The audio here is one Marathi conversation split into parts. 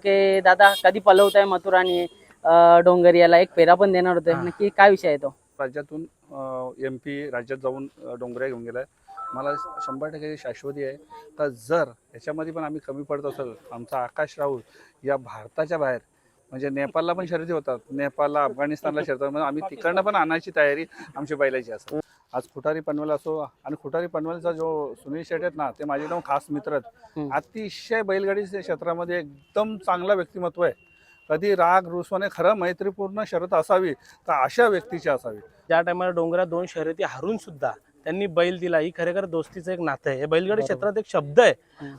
की दादा कधी पलवताय मथुर आणि अं, डोंगरियाला एक पेरा पण देणार होते. नक्की काय विषय आहे तो? राज्यातून एम पी राज्यात जाऊन डोंगऱ्या घेऊन गेलाय. मला शंभर टक्के शाश्वती आहे. का जर याच्यामध्ये पण आम्ही कमी पडत असेल आमचा आकाश राहुल या भारताच्या बाहेर म्हणजे नेपाळला पण शर्यती होतात. नेपाळला अफगाणिस्तानला शर्यती. म्हणजे आम्ही तिकडनं पण आणायची तयारी आमची बैलाची असते आज खुटारी पनवेल असो आणि खुटारी पनवेलचा जो सुनील शेट आहेत ना ते माझे एकदम खास मित्र आहेत. अतिशय बैलगाडी क्षेत्रामध्ये एकदम चांगला व्यक्तिमत्व आहे. कधी राग रुसवाने खरं मैत्रीपूर्ण शर्यत असावी तर अशा व्यक्तीची असावी. ज्या टायमाला डोंगरात दोन शर्यती हारून सुद्धा त्यांनी बैल दिला. ही खरेखर दोस्तीचं एक नातं आहे. हे बैलगाडी. क्षेत्रात एक शब्द आहे.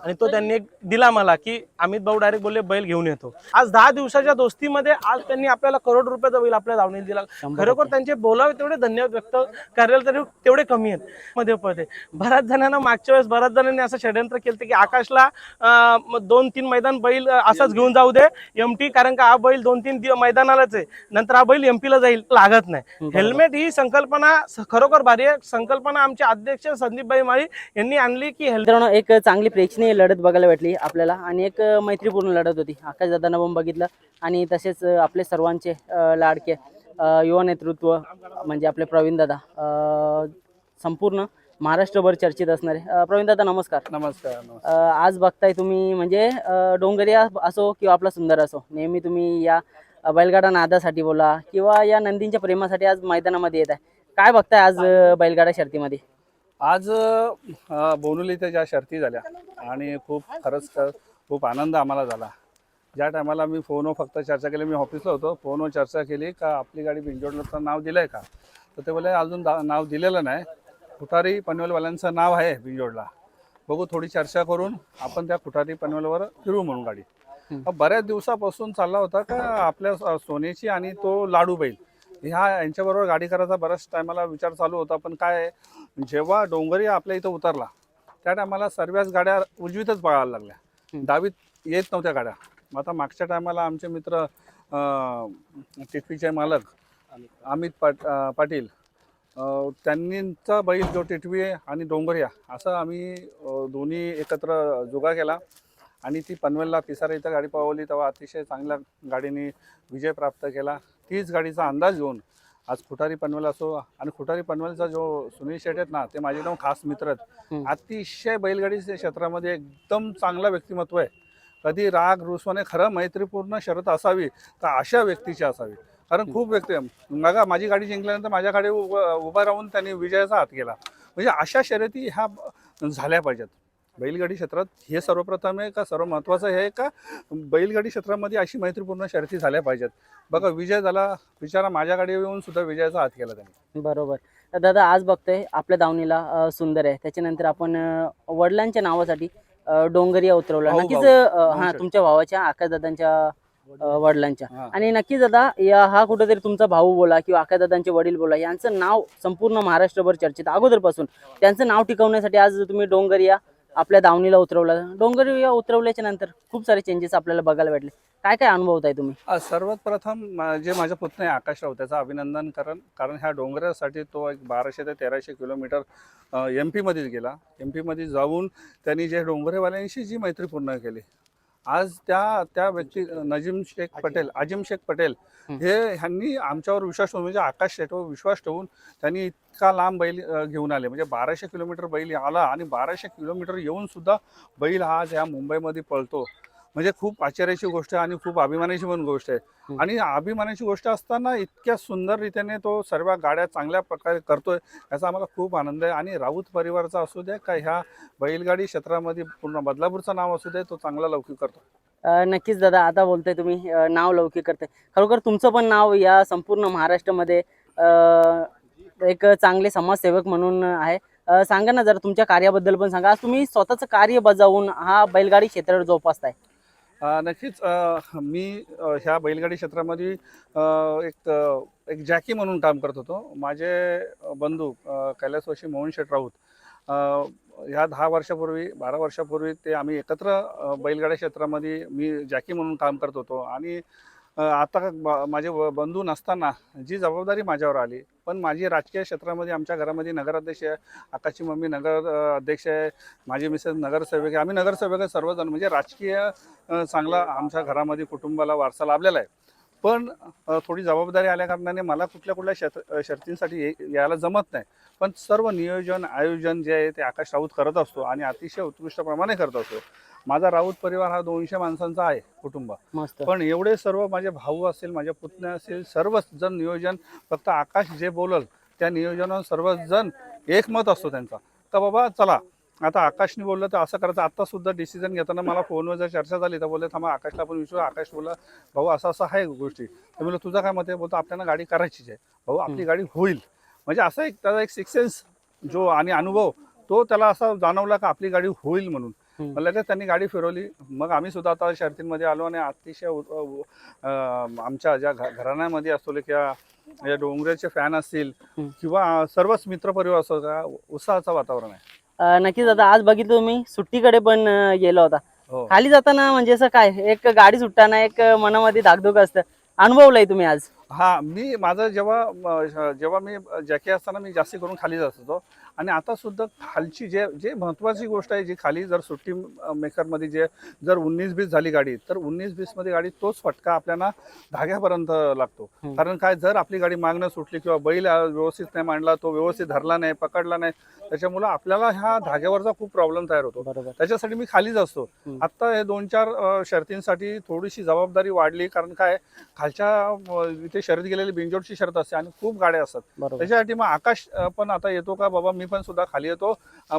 आणि तो त्यांनी एक दिला मला की अमित भाऊ डायरेक्ट बोलले बैल घेऊन येतो. आज दहा दिवसाच्या दोस्तीमध्ये आज त्यांनी आपल्याला करोड रुपयाचा बैल आपल्या धावणीला दिला. खरोखर. त्यांचे बोलावे तेवढे धन्यवाद व्यक्त करायला तरी तेवढे कमी आहेत. मध्ये पडते. बऱ्याच जणांना मागच्या वेळेस बऱ्याच जणांनी असं षडयंत्र केलं की आकाशला दोन तीन मैदान बैल असाच घेऊन जाऊ दे. एमटी कारण का हा बैल दोन तीन मैदानालाच आहे. नंतर हा बैल एमपीला जाईल लागत नाही. हेल्मेट ही संकल्पना खरोखर भारी आहे. संकल्पना आमचे अध्यक्ष संदीपभाई माळी यांनी आणली की मित्रांनो एक चांगली प्रेक्षणीय लढत बघायला भेटली आपल्याला आणि एक मैत्रीपूर्ण लढत होती. आकाश दादांना पण बघितलं आणि तसेच आपले सर्वांचे लाडके युवा नेतृत्व म्हणजे आपले प्रवीण दादा संपूर्ण महाराष्ट्रभर चर्चेत असणारे. प्रवीण दादा नमस्कार. नमस्कार नमस्कार. आज बघताय तुम्ही म्हणजे डोंगरिया असो किंवा आपला सुंदर असो नेहमी तुम्ही या बैलगाडा नादासाठी बोला किंवा या नंदींच्या प्रेमासाठी आज मैदानामध्ये येत आहे. काय बघताय आज अं, बैलगाडा शर्तीमध्ये? आज अ, बोनुली इथे ज्या शर्ती झाल्या आणि खूप खरंच खूप आनंद आम्हाला झाला. ज्या टायमाला मी फोनवर फक्त चर्चा केली मी ऑफिसला होतो फोनवर चर्चा केली का आपली गाडी बिंजोडचं नाव दिलं आहे का? तर ते बोले अजून दा- नाव दिलेलं नाही. खुटारी पनवेलवाल्यांचं नाव आहे बिंजोडला बघू थोडी चर्चा करून आपण त्या खुटारी पनवेलवर फिरू म्हणून गाडी. बऱ्याच दिवसापासून चालला होता का आपल्या स- सोन्याची आणि तो लाडू बैल. ह्या यांच्याबरोबर गाडी करायचा बऱ्याच टायमाला विचार चालू होता पण काय जेव्हा डोंगरी आपल्या इथं उतरला त्या टायमाला सर्वच गाड्या उजवीतच पळायला लागल्या. डावीत येत नव्हत्या गाड्या. मग आता मागच्या टायमाला आमचे मित्र टिटवीचे मालक अमित पाट पाटील अं, त्यांनीचा बैल जो टिटवी आहे आणि डोंगरिया असं आम्ही दोन्ही एकत्र जुगा केला. आणि ती पनवेलला पिसारा इथं गाडी पळवली तेव्हा अतिशय चांगल्या गाडीने विजय प्राप्त केला. तीच गाडीचा अंदाज घेऊन आज खुटारी पनवेल असो आणि खुटारी पनवेलचा जो सुनील शेट आहेत ना ते माझे एकदम खास मित्र आहेत. अतिशय बैलगाडी क्षेत्रामध्ये एकदम चांगला व्यक्तिमत्व आहे. कधी राग रुसवाने खरं मैत्रीपूर्ण शर्यत असावी तर अशा व्यक्तीची असावी. कारण खूप व्यक्ती बघा माझी गाडी जिंकल्यानंतर माझ्या गाडी उभं उभा राहून त्यांनी विजयाचा हात केला. म्हणजे अशा शर्यती ह्या झाल्या पाहिजेत. बैलगाडी क्षेत्रात हे सर्वप्रथम आहे का? सर्व महत्त्वाचं हे आहे का? बैलगाडी क्षेत्रामध्ये अशी मैत्रीपूर्ण शर्यती झाल्या पाहिजेत. बघा विजय झाला बिचारा माझ्या गाडीवर येऊन सुद्धा विजयाचा हात केला त्यांनी. बरोबर. दादा आज बघतोय आपल्या दावणीला सुंदर आहे. त्याच्यानंतर आपण वडिलांच्या नावासाठी डोंगरिया उतरवला. भाऊ, नक्कीच हा तुमच्या भावाच्या आकाश दादांच्या वडिलांच्या. हा. आणि नक्कीच दादा या हा कुठेतरी तुमचा भाऊ बोला किंवा आकाश दादांचे वडील बोला यांचं नाव संपूर्ण महाराष्ट्रभर चर्चेत. अगोदरपासून त्यांचं नाव टिकवण्यासाठी आज तुम्ही डोंगरिया आपल्या दावणीला उतरवला. डोंगरी उतरवल्याच्या नंतर खूप सारे चेंजेस आपल्याला बघायला भेटले. काय काय अनुभवत आहे तुम्ही? सर्वात प्रथम जे माझा पुतणे आहे आकाश राव त्याचं अभिनंदन कारण कारण ह्या डोंगरासाठी तो एक बाराशे ते तेराशे किलोमीटर एम पीमध्येच गेला. एम पीमध्ये जाऊन त्यांनी जे डोंगरेवाल्यांशी जी मैत्री पूर्ण केली आज त्या त्या व्यक्ती नजीम शेख पटेल अजिम शेख पटेल हं. ह्यांनी आमच्यावर विश्वास ठेवून म्हणजे आकाश शेटवर विश्वास ठेवून त्यांनी इतका लांब बैल घेऊन आले. म्हणजे बाराशे किलोमीटर बैल आला आणि बाराशे किलोमीटर येऊन सुद्धा बैल हा आज ह्या मुंबईमध्ये पळतो. म्हणजे खूप आश्चर्याची गोष्ट आहे आणि खूप अभिमानाची पण गोष्ट आहे. आणि अभिमानाची गोष्ट असताना इतक्या सुंदर रीतीने तो सर्व गाड्या चांगल्या प्रकारे करतोय याचा आम्हाला खूप आनंद आहे. आणि राऊत परिवाराचा असू दे का ह्या बैलगाडी क्षेत्रामध्ये पूर्ण बदलापूरचं नाव असू दे तो चांगला लौकिक करतो. नक्कीच दादा आता बोलतोय तुम्ही नाव लौकिक करते खरोखर तुमचं पण नाव या संपूर्ण महाराष्ट्रामध्ये एक चांगले समाजसेवक म्हणून आहे. सांगा ना जरा तुमच्या कार्याबद्दल पण सांगा. आज तुम्ही स्वतःचं कार्य बजावून हा बैलगाडी क्षेत्रावर जोपासताय. नक्कीच मी ह्या बैलगाडी क्षेत्रामध्ये एक एक जॅकी म्हणून काम करत होतो. माझे बंधू अ, मोहन शेठ राऊत ह्या दहा वर्षापूर्वी बारा वर्षापूर्वी ते आम्ही एकत्र अ, बैलगाड्या क्षेत्रामध्ये मी जॅकी म्हणून काम करत होतो. आणि आता माझे व- बंधू नसताना जी जबाबदारी माझ्यावर आली पण माझी राजकीय क्षेत्रामध्ये आमच्या घरामध्ये नगराध्यक्ष आहे आकाशची मम्मी नगर अध्यक्ष आहे माझी मिसेस नगरसेवक आहे. आम्ही नगरसेवक आहे सर्वजण म्हणजे राजकीय चांगला आमच्या घरामध्ये कुटुंबाला वारसा लाभलेला आहे. पण थोडी जबाबदारी आल्याकारणाने मला कुठल्या कुठल्या शर्त शर्तींसाठी ये- यायला जमत नाही. पण सर्व नियोजन आयोजन जे आहे ते आकाश राऊत करत असतो आणि अतिशय उत्कृष्टप्रमाणे करत असतो. माझा राऊत परिवार हा दोनशे माणसांचा आहे कुटुंब. मस्त. पण एवढे सर्व माझे भाऊ असेल माझे पुतणे असेल सर्वच जण नियोजन फक्त आकाश जे बोलल त्या नियोजनावर सर्वजण एकमत असतो त्यांचा. तर बाबा चला. आता आकाशने बोललं तर असं करायचं. आता सुद्धा डिसिजन घेताना मला फोनवर जर चर्चा झाली तर बोलले थांबा आकाशला पण विचारू. आकाश बोलला भाऊ असं असं आहे गोष्टी. तर म्हणलं तुझं काय मत आहे? बोलतो आपल्याला गाडी करायचीच आहे. भाऊ आपली गाडी होईल. म्हणजे असं एक त्याचा एक सिक्स सेन्स जो आणि अनुभव तो त्याला असा जाणवला का आपली गाडी होईल म्हणून. मग लगेच त्यांनी गाडी फिरवली. मग आम्ही सुद्धा आता शर्तींमध्ये आलो आणि अतिशय आमच्या ज्या घराण्यामध्ये असतो किंवा या डोंगराचे फॅन असतील. किंवा सर्वच मित्रपरिवार असतो त्या उत्साहाचं वातावरण आहे. नक्कीच आता आज बघितलं तुम्ही सुट्टीकडे पण गेला होता. हो. खाली जाताना म्हणजे असं काय एक गाडी सुटताना एक मनामध्ये धाकधूक असतं. अनुभवलंय तुम्ही आज? हा मी माझं जेव्हा जेव्हा मी जॅके असताना मी जास्ती करून खाली जात होतो. आणि आता सुद्धा खालची जे जे महत्वाची गोष्ट आहे जी खाली जर सुट्टी मेकरमध्ये जे जर उन्नीस बीस झाली गाडी तर उन्नीस बीसमध्ये गाडी तोच फटका आपल्याला धाग्यापर्यंत लागतो. कारण काय जर आपली गाडी मागणं सुटली किंवा बैल व्यवस्थित नाही मांडला तो व्यवस्थित धरला नाही पकडला नाही त्याच्यामुळं आपल्याला ह्या धाग्यावरचा खूप प्रॉब्लेम तयार होतो. त्याच्यासाठी मी खालीच असतो. आता हे दोन चार शर्तींसाठी थोडीशी जबाबदारी वाढली कारण काय खालच्या इथे शर्यत गेलेली बिंजोडची शर्त असते आणि खूप गाड्या असतात. त्याच्यासाठी मग आकाश पण आता येतो का बाबा मी पण सुद्धा खाली येतो.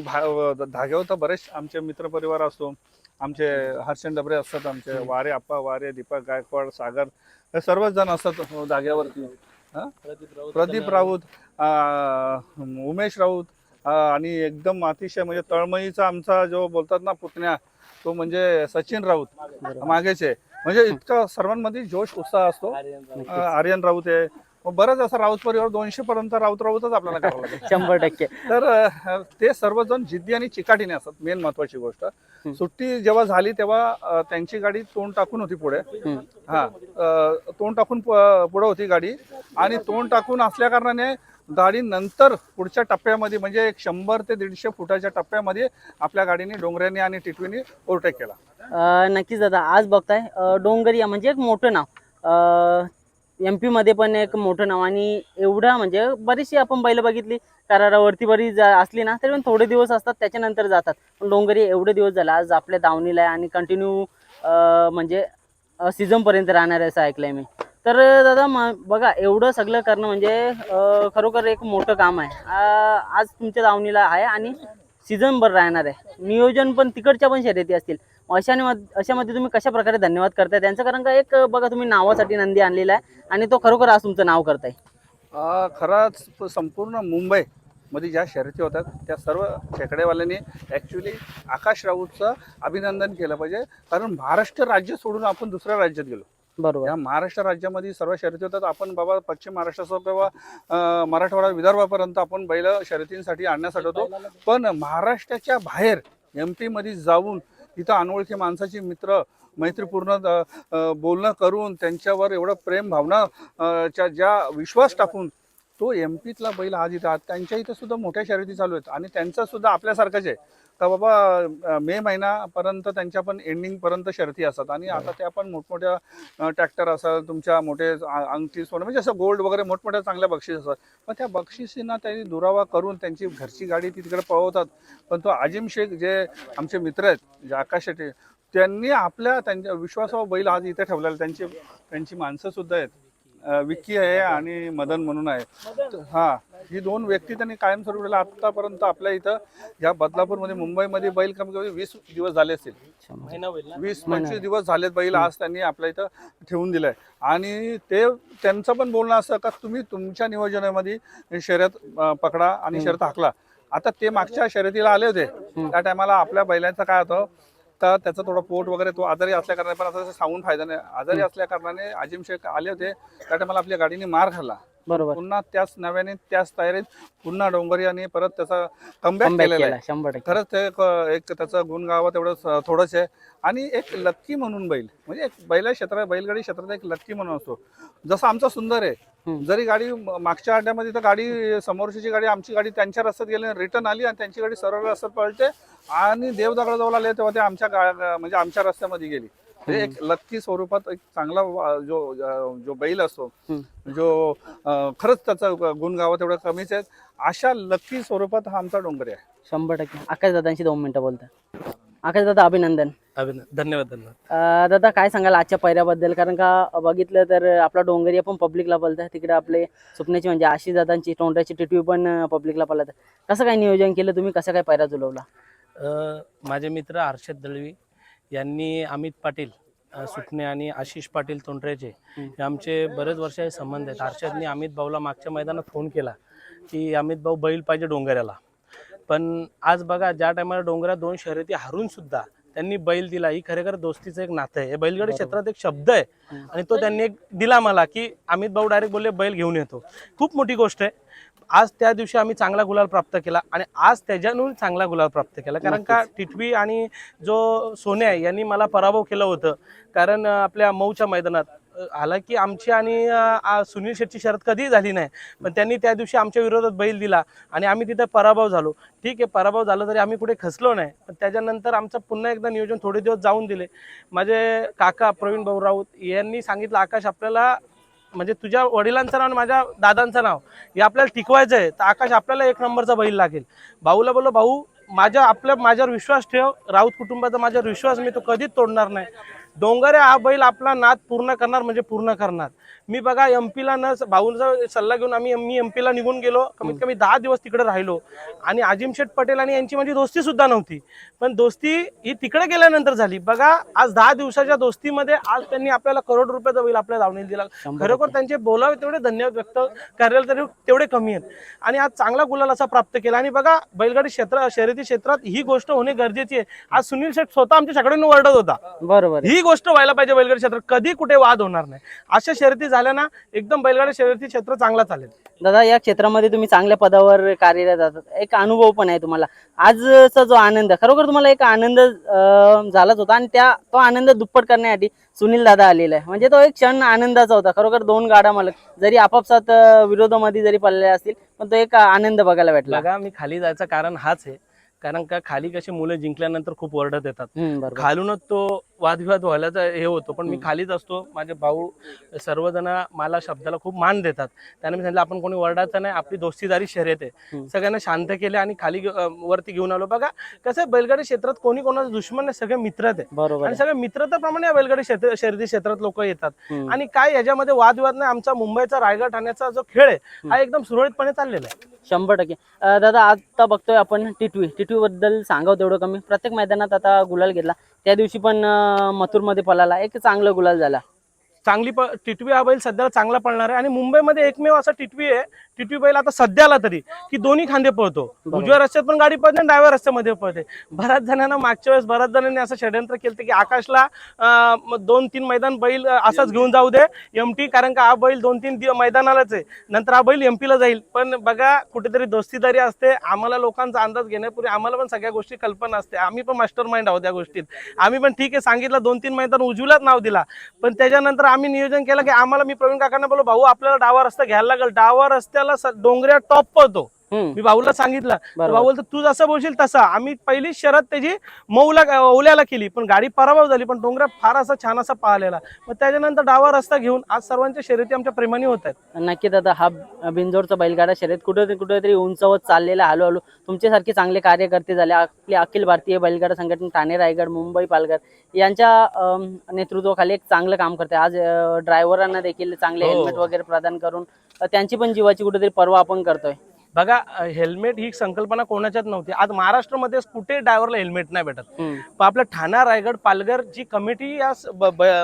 भा- अ, धाग्यावर तर बरेच आमचे मित्रपरिवार असतो. आमचे हर्षण डबरे असतात आमचे वारे आप्पा वारे दीपक गायकवाड सागर हे सर्वच जण असतात धाग्यावरती? प्रदीप राऊत उमेश राऊत आणि एकदम अतिशय म्हणजे तळमळीचा आमचा जो बोलतात ना पुतण्या तो म्हणजे सचिन राऊत. मागेचे. म्हणजे इतका सर्वांमध्ये जोश उत्साह असतो. आर्यन राऊत आहे मग बरंच असं राऊत परिवार दोनशे पर्यंत राऊत राऊतच आपल्याला करावं लागेल. शंभर टक्के. तर अ, ते सर्वजण जिद्दी आणि चिकाटीने असतात मेन महत्वाची गोष्ट. सुट्टी जेव्हा झाली तेव्हा अ, त्यांची गाडी तोंड टाकून होती पुढे. हम्म. हा अ, तोंड टाकून प- पुढे होती गाडी. आणि तोंड टाकून असल्या कारणाने गाडी नंतर पुढच्या टप्प्यामध्ये म्हणजे एक शंभर ते दीडशे फुटाच्या टप्प्यामध्ये आपल्या गाडीने डोंगऱ्याने आणि टिटवीने ओव्हरटेक केला. अ, नक्कीच दादा आज बघताय अ, डोंगरिया म्हणजे एक मोठं नाव. एम पी मध्ये पण एक मोठं नाव आणि एवढा म्हणजे बरीचशी आपण बैल बघितली. करारावरती बरी जा असली ना तरी पण थोडे दिवस असतात त्याच्यानंतर जातात. पण डोंगरी एवढे दिवस झाला आज आपल्या दावणीला आहे आणि कंटिन्यू म्हणजे सीझनपर्यंत राहणार आहे असं ऐकलंय मी. तर दादा म- बघा एवढं सगळं करणं म्हणजे खरोखर एक मोठं काम आहे. आज तुमच्या दावणीला आहे आणि सीझनभर राहणार आहे. नियोजन पण तिकडच्या पण शर्यती असतील. मध- अशामध्ये तुम्ही कशा प्रकारे धन्यवाद करताय? त्यांचं कारण का एक बघा तुम्ही नावासाठी नंदी आणलेला आहे आणि तो खरोखर आज तुमचं नाव करताय. खरंच संपूर्ण मुंबई मध्ये ज्या शर्यती होतात त्या सर्व खेकडेवाल्यांनी ॲक्च्युली आकाश राऊतचं अभिनंदन केलं पाहिजे. कारण महाराष्ट्र राज्य सोडून आपण दुसऱ्या राज्यात गेलो. बरोबर. या महाराष्ट्र राज्यामध्ये सर्व शर्यती होतात आपण बाबा पश्चिम महाराष्ट्रासह किंवा मराठवाडा विदर्भापर्यंत आपण बैल शर्यतींसाठी आणण्यासाठी होतो. पण महाराष्ट्राच्या बाहेर एम पीमध्ये जाऊन इथं अनोळखी माणसाची मित्र मैत्रीपूर्ण बोलणं करून त्यांच्यावर एवढं प्रेम भावना च्या ज्या विश्वास टाकून तो एम पीतला बैल आज इथं त्यांच्या इथं सुद्धा मोठ्या शर्यती चालू आहेत. आणि त्यांचं सुद्धा आपल्यासारखंच आहे. तर बाबा मे महिन्यापर्यंत त्यांच्या पण एंडिंग पर्यंत शर्ती असतात. आणि आता त्या पण मोठमोठ्या ट्रॅक्टर असेल तुमच्या मोठे अंगठी सोनं म्हणजे असं गोल्ड वगैरे मोठमोठ्या चांगल्या बक्षीस असतात. पण त्या बक्षिसींना त्यांनी दुरावा करून त्यांची घरची गाडी ती तिकडे पळवतात. पण तो आजिम शेख जे आमचे मित्र आहेत जे आकाश शेट्टी त्यांनी आपल्या त्यांच्या विश्वासावर बैल आज इथे ठेवलेला त्यांची त्यांची माणसं सुद्धा आहेत. अं, विक्की आहे आणि मदन म्हणून आहे. हा ही दोन व्यक्ती त्यांनी कायमस्वरूपी आतापर्यंत आपल्या इथं या बदलापूरमध्ये मुंबईमध्ये बैल कमी कमी वीस दिवस झाले असतील महिना होईल ना? वीस पंचवीस दिवस झालेत बैल आज त्यांनी आपल्या इथं ठेवून दिलाय. आणि ते त्यांचं पण बोलणं असं का तुम्ही तुमच्या नियोजनामध्ये शर्यत अं, पकडा आणि शर्यत हाकला. आता ते मागच्या शर्यतीला आले होते. त्या टायमाला आपल्या बैलांचं काय होतं तर त्याचं थोडं पोट वगैरे तो आजारी असल्या कारणाने पण आता तसं सांगून फायदा नाही. आजारी असल्या कारणाने अजिम शेख आले होते त्या टायमाला आपल्या गाडीने मार खाल्ला. बरोबर. पुन्हा त्याच नव्याने त्याच तयारीत पुन्हा डोंगरी आणि परत त्याचा कमबॅक केलेला केला आहे. शंभर टक्के. खरंच ते एक एक त्याचं गुण गावं तेवढं स- थोडंच आहे. आणि एक लक्की म्हणून बैल म्हणजे एक बैला क्षेत्र बैलगाडी क्षेत्रात एक लक्की म्हणून असतो. जसं आमचा सुंदर आहे. जरी गाडी म- मागच्या अड्ड्यामध्ये तर गाडी समोरची गाडी आमची गाडी त्यांच्या रस्त्यात गेली रिटर्न आली आणि त्यांची गाडी सरळ रस्त्यात पळते आणि देवदगडाजवळ आले तेव्हा ते आमच्या गा- म्हणजे आमच्या रस्त्यामध्ये गेली. म्हणजे एक लक्की स्वरूपात एक चांगला जो जो बैल असतो. जो खरंच त्याचा गुण गावा तेवढं कमीच आहे अशा लक्की स्वरूपात हा आमचा डोंगरी आहे. शंभर टक्के. आकाश दादांशी दोन मिनिटं बोलता. आकाश दादा अभिनंदन. अभिनंदन. धन्यवाद धन्यवाद. दादा काय सांगाल आजच्या पैऱ्याबद्दल कारण का बघितलं तर आपला डोंगरी पण पब्लिकला पळतं तिकडे आपले सुपण्याची म्हणजे आशिष दादांची तोंडाची टिटवी पण पब्लिकला पळत कसं काय नियोजन केलं तुम्ही? कसं काय पैरा जुलवला? माझे मित्र हर्षद दळवी यांनी अमित पाटील अ, सुटणे आणि आशिष पाटील तोंडरेचे हे आमचे बरेच वर्षाचे संबंध आहेत. हर्षदनी अमित भाऊला मागच्या मैदानात फोन केला की अमित भाऊ बैल पाहिजे डोंगऱ्याला. पण आज बघा ज्या टायमाला डोंगरात दोन शर्यती हारून सुद्धा त्यांनी बैल दिला. ही खरेखर दोस्तीचं एक नातं आहे. हे बैलगाडी क्षेत्रात एक शब्द आहे. आणि तो त्यांनी एक दिला मला की अमित भाऊ डायरेक्ट बोलले बैल घेऊन येतो. खूप मोठी गोष्ट आहे. आज त्या दिवशी आम्ही चांगला गुलाल प्राप्त केला आणि आज त्याच्यातून चांगला गुलाल प्राप्त केला. कारण का टिटवी आणि जो सोने आहे यांनी मला पराभव केलं होतं. कारण आपल्या मऊच्या मैदानात हालाकी आमची आणि सुनील शेट्टी शरद कधीही झाली नाही पण त्यांनी त्या दिवशी आमच्या विरोधात बैल दिला आणि आम्ही तिथे पराभव झालो. ठीक आहे पराभव झाला तरी आम्ही कुठे खसलो नाही पण त्याच्यानंतर आमचं पुन्हा एकदा नियोजन थोडे दिवस जाऊन दिले. माझे काका प्रवीण भाऊ राऊत यांनी सांगितलं आकाश आपल्याला म्हणजे तुझ्या वडिलांचं नाव आणि माझ्या दादांचं नाव हे आपल्याला टिकवायचं आहे. तर आकाश आपल्याला एक नंबरचा बैल लागेल. भाऊला बोललो भाऊ माझ्या आपल्या माझ्यावर विश्वास ठेव. राऊत कुटुंबाचा माझ्यावर विश्वास मी तो कधीच तोडणार नाही. डोंगरे हा बैल आपला नाद पूर्ण करणार म्हणजे पूर्ण करणार. मी बघा एम पीला न भाऊंचा सल्ला घेऊन आम्ही मी एम पीला निघून गेलो. कमीत कमी दहा दिवस तिकडे राहिलो. आणि अजिम शेठ पटेल आणि यांची माझी दोस्ती सुद्धा नव्हती. पण दोस्ती ही तिकडे गेल्यानंतर झाली. बघा आज दहा दिवसाच्या दोस्तीमध्ये आज त्यांनी आपल्याला करोड रुपयाचा बैल आपल्या धावणीला दिला. खरोखर त्यांचे बोलावे तेवढे धन्यवाद व्यक्त करायला तरी तेवढे कमी आहेत. आणि आज चांगला गुलाल असा प्राप्त केला. आणि बघा बैलगाडी क्षेत्र शर्यती क्षेत्रात ही गोष्ट होणे गरजेची आहे. आज सुनील शेठ स्वतः आमच्या शाकडे ओरडत होता. बरोबर. ही गोष्ट व्हायला पाहिजे बैलगाडी क्षेत्रात कधी कुठे वाद होणार नाही. अशा शर्यती झाल्या ना एकदम बैलगाडी शर्यती क्षेत्र चांगला चालेल. दादा या क्षेत्रामध्ये तुम्ही चांगल्या पदावर कार्यरत आहात. एक अनुभव पण आहे तुम्हाला. आजचा जो आनंद खरोखर तुम्हाला एक आनंद झालाच होता आणि त्या तो आनंद दुप्पट करण्यासाठी सुनील दादा आलेला आहे. म्हणजे तो एक क्षण आनंदाचा होता. खरोखर दोन गाडा मालक जरी आपापसात विरोधामध्ये जरी पडलेले असतील पण तो एक आनंद बघायला भेटला. बघा मी खाली जायचं कारण हाच आहे. कारण का खाली कशी मुलं जिंकल्यानंतर खूप ओरडत येतात. खालूनच तो वादविवाद व्हायचा हे होतो. पण मी. खालीच असतो. माझे भाऊ सर्वजण मला शब्दाला खूप मान देतात. त्याने मी सांगितलं आपण कोणी वरडायचं नाही. आपली दोस्तीदारी शर्यत आहे. सगळ्यांना शांत केले आणि खाली वरती घेऊन आलो. बघा कसं बैलगाडी क्षेत्रात कोणी कोणाचा दुश्मन नाही सगळे मित्र आहेत. बरोबर आणि आहे. सगळे मित्रताप्रमाणे या बैलगाडी क्षेत्र शर्यती क्षेत्रात लोक येतात. आणि काय याच्यामध्ये वादविवाद नाही आमचा मुंबईचा रायगड ठाण्याचा जो खेळ आहे हा एकदम सुरळीतपणे चाललेला आहे. शंभर टक्के. दादा आता बघतोय आपण टिटवी टिटवी बद्दल सांगावं तेवढं कमी. प्रत्येक मैदानात आता गुलाल घेतला. त्या दिवशी पण मथुरमध्ये पळाला. एक चांगला गुलाल झाला. चांगली प टिटवी हा बैल सध्याला चांगला पळणार आहे. आणि मुंबईमध्ये एकमेव असा टिटवी आहे टिटवी बैल आता सध्याला तरी की दोन्ही खांदे पळतो. उजव्या रस्त्यात पण गाडी पळते आणि डाव्या रस्त्यामध्ये पळते. बऱ्याच जणांना मागच्या वेळेस बऱ्याच जणांनी असं षडयंत्र केलं की आकाशला दोन तीन मैदान बैल असाच घेऊन जाऊ दे एमटी कारण का हा बैल दोन तीन मैदानालाच आहे. नंतर हा बैल एमपीला जाईल. पण बघा कुठेतरी दोस्तीदारी असते. आम्हाला लोकांचा अंदाज घेण्यापूर्वी आम्हाला पण सगळ्या गोष्टी कल्पना असते. आम्ही पण मास्टर माइंड आहोत त्या गोष्टीत. आम्ही पण ठीक आहे सांगितलं दोन तीन मैदान उजवीलाच नाव दिला. पण त्याच्यानंतर आम्ही नियोजन केलं की आम्हाला मी प्रवीण काकांना बोललो भाऊ आपल्याला डावा रस्ता घ्यायला लागेल. डावा रस्त्याला स- डोंगऱ्या टॉप पळतो. मी भाऊला सांगितलं. भाऊ बोलतो तू जसं बोलशील तसा. आम्ही पहिली शरद त्याची मऊला ओल्याला केली पण गाडी पराभव झाली पण डोंगऱ्या फार असा छान असा पाहिलेला. मग त्याच्यानंतर डावा रस्ता घेऊन आज सर्वांच्या शर्यती आमच्या प्रेमाने होत आहेत. नक्की दादा हा बिंजोरचा बैलगाडा शर्यत कुठे कुठेतरी उंचावत चाललेला हळूहळू तुमच्यासारखे चांगले कार्यकर्ते झाले. आपली अखिल भारतीय बैलगाडा संघटना ठाणे रायगड मुंबई पालघर यांच्या नेतृत्वाखाली एक चांगलं काम करते. आज ड्रायव्हरांना देखील चांगले हो. हेल्मेट वगैरे प्रदान करून त्यांची पण जीवाची कुठेतरी पर्वा आपण करतोय. बघा हेल्मेट ही संकल्पना कोणाच्याच नव्हती. आज महाराष्ट्रामध्ये कुठे ड्रायव्हरला हेल्मेट नाही भेटत? पण आपल्या ठाणा रायगड पालघर जी कमिटी या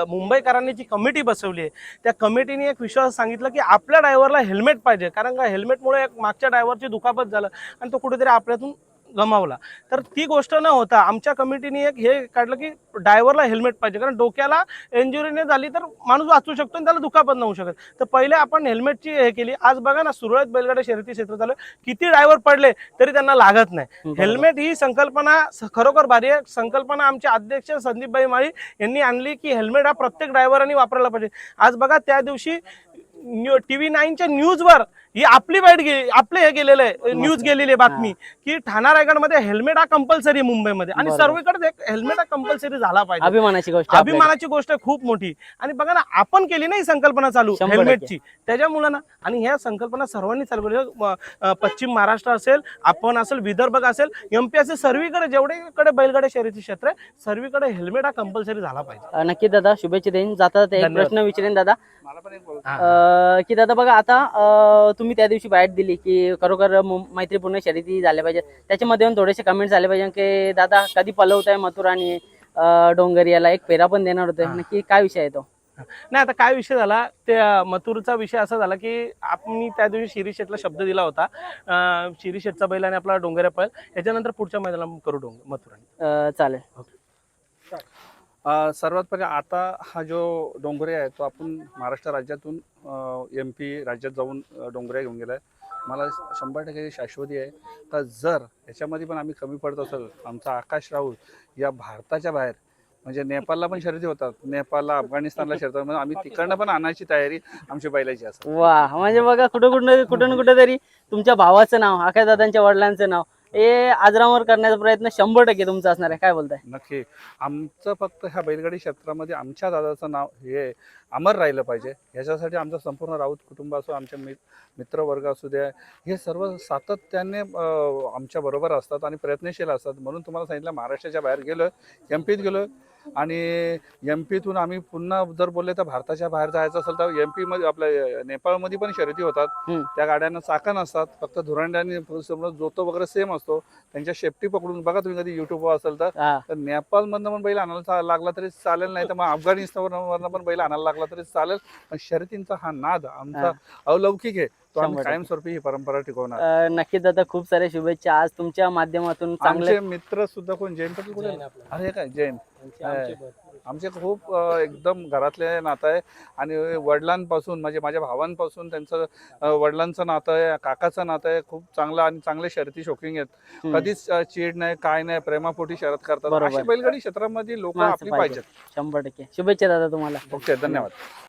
मुंबईकरांनी जी कमिटी बसवली आहे त्या कमिटीने एक विश्वास सांगितला की आपल्या ड्रायव्हरला हेल्मेट पाहिजे. कारण का हेल्मेटमुळे एक मागच्या ड्रायव्हरची दुखापत झालं आणि तो कुठेतरी आपल्यातून गमावला. तर ती गोष्ट न होता आमच्या कमिटीने एक हे काढलं की ड्रायव्हरला हेल्मेट पाहिजे. कारण डोक्याला इंजुरीने झाली तर माणूस वाचू शकतो आणि त्याला दुखापत नाही होऊ शकत. तर पहिले आपण हेल्मेटची हे केली. आज बघा ना सुरळीत बैलगाड्या शर्यती क्षेत्र चालू. किती ड्रायव्हर पडले तरी त्यांना लागत नाही. हेल्मेट ही संकल्पना खरोखर भारी आहे. संकल्पना आमचे अध्यक्ष संदीपभाई माळी यांनी आणली की हेल्मेट हा प्रत्येक ड्रायव्हरांनी वापरायला पाहिजे. आज बघा त्या दिवशी टीव्ही नाईनच्या न्यूजवर ही आपली बाईट गे आपले हे गेलेलं आहे. न्यूज गेलेली आहे बातमी. की ठाणा रायगडमध्ये हेल्मेट हा कंपल्सरी मुंबईमध्ये. आणि. सर्वीकडे एक हेल्मेट हा कंपल्सरी झाला पाहिजे. अभिमानाची गोष्ट. अभिमानाची गोष्ट खूप मोठी. आणि बघा ना आपण केली नाही संकल्पना चालू. हेल्मेटची त्याच्यामुळे ना आणि ह्या संकल्पना सर्वांनी चालू केली. पश्चिम महाराष्ट्र असेल आपण असेल विदर्भ असेल एमपी असेल सर्वीकडे जेवढेकडे बैलगाड्या शर्यती क्षेत्र आहे सर्वीकडे हेल्मेट हा कंपल्सरी झाला पाहिजे. नक्की दादा शुभेच्छा देईन. जाता एक. प्रश्न विचारेन दादा. मला पण एक बोल- अ, की दादा बघा आता तुम्ही त्या दिवशी बाईट दिली की खरोखर मैत्रीपूर्ण शर्यती झाल्या पाहिजे त्याच्यामध्ये येऊन थोडेसे कमेंट झाले पाहिजे की दादा कधी पलवताय मथुर आणि अ, डोंगरियाला एक फेरा पण देणार होते. नक्की काय विषय आहे तो? नाही आता काय विषय झाला? त्या मथुरचा विषय असा झाला की आपण त्या दिवशी शिरी शेटला शब्द दिला होता. शिरी शेटचा बैल आणि आपला डोंगऱ्या पळ याच्यानंतर पुढच्या मैदानाला करू डोंग मथुराने. चालेल. अ, सर्वात पहिले आता हा जो डोंगरे आहे तो आपण महाराष्ट्र राज्यातून एम पी राज्यात जाऊन डोंगरे घेऊन गेलाय. मला शंभर टक्के शाश्वती आहे. तर जर याच्यामध्ये पण आम्ही कमी पडत असेल आमचा आकाश राहुल या भारताच्या बाहेर म्हणजे नेपाळला पण शर्यती होतात. नेपाळला अफगाणिस्तानला शर्यती म्हणजे आम्ही तिकडनं पण आणायची तयारी आमची बैलाची असते. वा म्हणजे बघा कुठं कुठं कुठं ना कुठं तरी तुमच्या भावाचं नाव आकाश दादांच्या वडिलांचं नाव हे आजरावर करण्याचा प्रयत्न शंभर टक्के तुमचा असणार आहे. काय बोलताय? नक्की. आमचं फक्त ह्या बैलगाडी क्षेत्रामध्ये आमच्या दादाचं नाव हे अमर राहिलं पाहिजे. ह्याच्यासाठी आमचं संपूर्ण राऊत कुटुंब असो आमचे मित मित्रवर्ग असू द्या हे सर्व सातत्याने आमच्या बरोबर असतात आणि प्रयत्नशील असतात. म्हणून तुम्हाला सांगितलं महाराष्ट्राच्या बाहेर गेलो एम पीत गेलो आणि एम पीतून आम्ही पुन्हा जर बोलले तर भारताच्या बाहेर जायचं असेल तर एम पीमध्ये आपल्या नेपाळमध्ये पण शर्यती होतात. त्या गाड्यांना चाकं नसतात फक्त धुरांडे आणि समजा जोतो वगैरे सेम असतो. त्यांच्या शेफ्टी पकडून बघा तुम्ही कधी युट्यूबवर असेल तर. हा. नेपाळमधनं पण बैल आणायला लागला तरी चालेल नाही तर मग अफगाणिस्तानवरनं पण बैल आणायला लागला तरी चालेल. पण शर्यतींचा हा नाद आमचा. अवलौकिक आहे. तो आम्ही. कायमस्वरूपी ही परंपरा टिकवणार. नक्कीच दादा खूप साऱ्या शुभेच्छा. आज तुमच्या माध्यमातून चांगले मित्र सुद्धा कोण? जैन पाटील कुठे? अरे काय? जैन आमचे खूप एकदम घरातले नातं आहे. आणि वडिलांपासून म्हणजे माझ्या भावांपासून त्यांचं वडिलांचं नातं आहे काकाचं नातं आहे. खूप चांगलं आणि चांगले शर्यती शौकिंग आहेत. कधीच चीड नाही काय नाही प्रेमापोटी शर्यत करतात. बैलगाडी क्षेत्रामध्ये लोक आपली पाहिजेत. पाहिजेत शंभर टक्के. शुभेच्छा दादा तुम्हाला. ओके धन्यवाद.